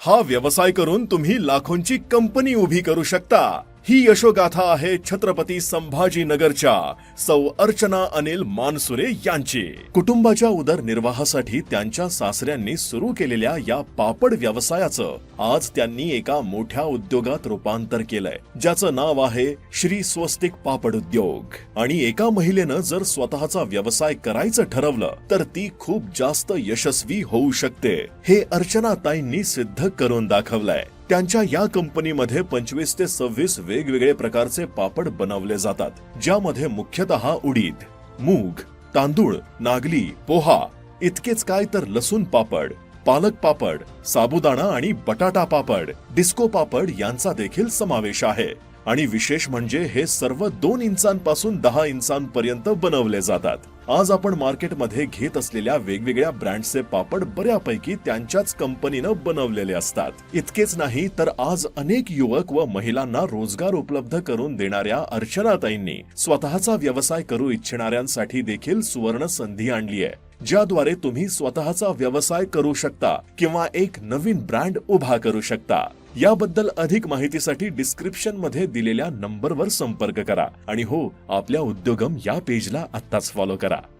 हा व्यवसाय करून तुम्ही लाखोंची कंपनी उभी करू शकता. ही यशोगाथा आहे छत्रपती संभाजीनगरच्या सौ अर्चना अनिल मानसुरे यांची. कुटुंबाच्या उदरनिर्वाहासाठी त्यांच्या सासऱ्यांनी सुरू केलेल्या या पापड व्यवसायाचं आज त्यांनी एका मोठ्या उद्योगात रूपांतर केलंय ज्याचं नाव आहे श्री स्वस्तिक पापड उद्योग. आणि एका महिलेनं जर स्वतःचा व्यवसाय करायचं ठरवलं तर ती खूप जास्त यशस्वी होऊ शकते हे अर्चनाताईंनी सिद्ध करून दाखवलंय. त्यांच्या या कंपनीमध्ये पंचवीस ते सव्वीस वेगवेगळे प्रकारचे पापड बनवले जातात ज्यामध्ये मुख्यतः उडीद मूग तांदूळ नागली पोहा इतकेच काय तर लसूण पापड पालक पापड साबुदाणा आणि बटाटा पापड डिस्को पापड यांचा देखील समावेश आहे. आणि विशेष म्हणजे हे सर्व दोन इंचांपासून दहा इंचांपर्यंत बनवले जातात. आज आपण मार्केटमध्ये घेत असलेल्या वेगवेगळ्या ब्रँडचे पापड बऱ्यापैकी त्यांच्याच कंपनीनं बनवलेले असतात. इतकेच नाही तर आज अनेक युवक व महिलांना रोजगार उपलब्ध करून देणाऱ्या अर्चनाताईंनी स्वतःचा व्यवसाय करू इच्छिणाऱ्यांसाठी देखील सुवर्ण संधी आणली आहे. ज्याद्वारे तुम्ही स्वतःचा व्यवसाय करू शकता किंवा एक नवीन ब्रँड उभा करू शकता. याबद्दल अधिक माहितीसाठी डिस्क्रिप्शनमध्ये दिलेल्या नंबरवर संपर्क करा. आणि हो आपल्या उद्योगम या पेजला आत्ताच फॉलो करा.